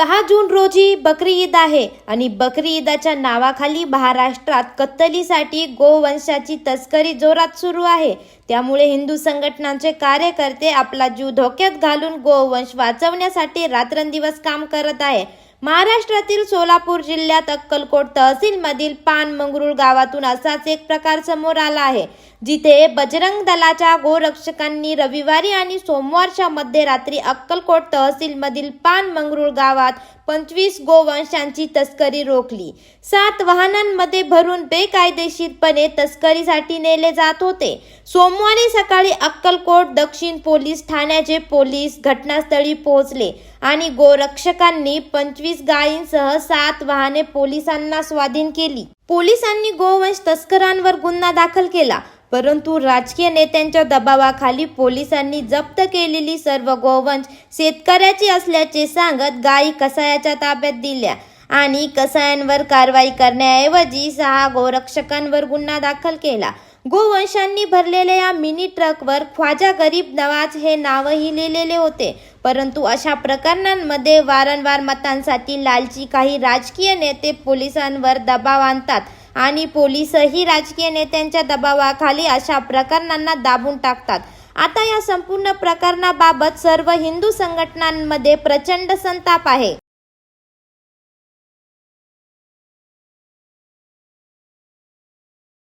सहा जून रोजी बकरी ईद आहे आणि बकरी ईदाच्या नावाखाली महाराष्ट्रात कत्तलीसाठी गोवंशाची तस्करी जोरात सुरू आहे. त्यामुळे हिंदू संघटनांचे कार्यकर्ते आपला जीव धोक्यात घालून गोवंश वाचवण्यासाठी रात्रंदिवस काम करत आहे. महाराष्ट्रातील सोलापूर जिल्ह्यात अक्कलकोट तहसीलमधील पान मंगरुळ गावातून असाच एक प्रकार समोर आला आहे. जिथे बजरंग दलाच्या गोरक्षकांनी रविवारी आणि सोमवारच्या मध्यरात्री अक्कलकोट तहसीलमधील पान मंगरुळ गावात पंचवीस गोवंशांची तस्करी रोखली. सात वाहनांमध्ये भरून बेकायदेशीरपणे तस्करीसाठी नेले जात होते. सोमवारी सकाळी अक्कलकोट दक्षिण पोलीस ठाण्याचे पोलीस घटनास्थळी पोहोचले आणि गोरक्षकांनी पंचवीस गायींसह सात वाहने पोलिसांना स्वाधीन केली. पोलिसांनी गोवंश तस्करांवर गुन्हा दाखल केला परंतु राजकीय नेत्यांच्या दबावाखाली पोलिसांनी जप्त केलेली सर्व गोवंश शेतकऱ्याची असल्याचे सांगत गायी कसाया कसायाच्या ताब्यात दिल्या आणि कसायांवर कारवाई करण्याऐवजी सहा गोरक्षकांवर गुन्हा दाखल केला. गोवंशांनी भरलेल्या या मिनी ट्रकवर ख्वाजा गरीब नवाज हे नावही लिहिलेले होते. परंतु अशा प्रकरणांमध्ये वारंवार मतांसाठी लालची काही राजकीय नेते पोलिसांवर दबाव आणतात आणि पोलीसही राजकीय नेत्यांच्या दबावाखाली अशा प्रकरणांना दाबून टाकतात. आता या संपूर्ण प्रकरणाबाबत सर्व हिंदू संघटनांमध्ये प्रचंड संताप आहे.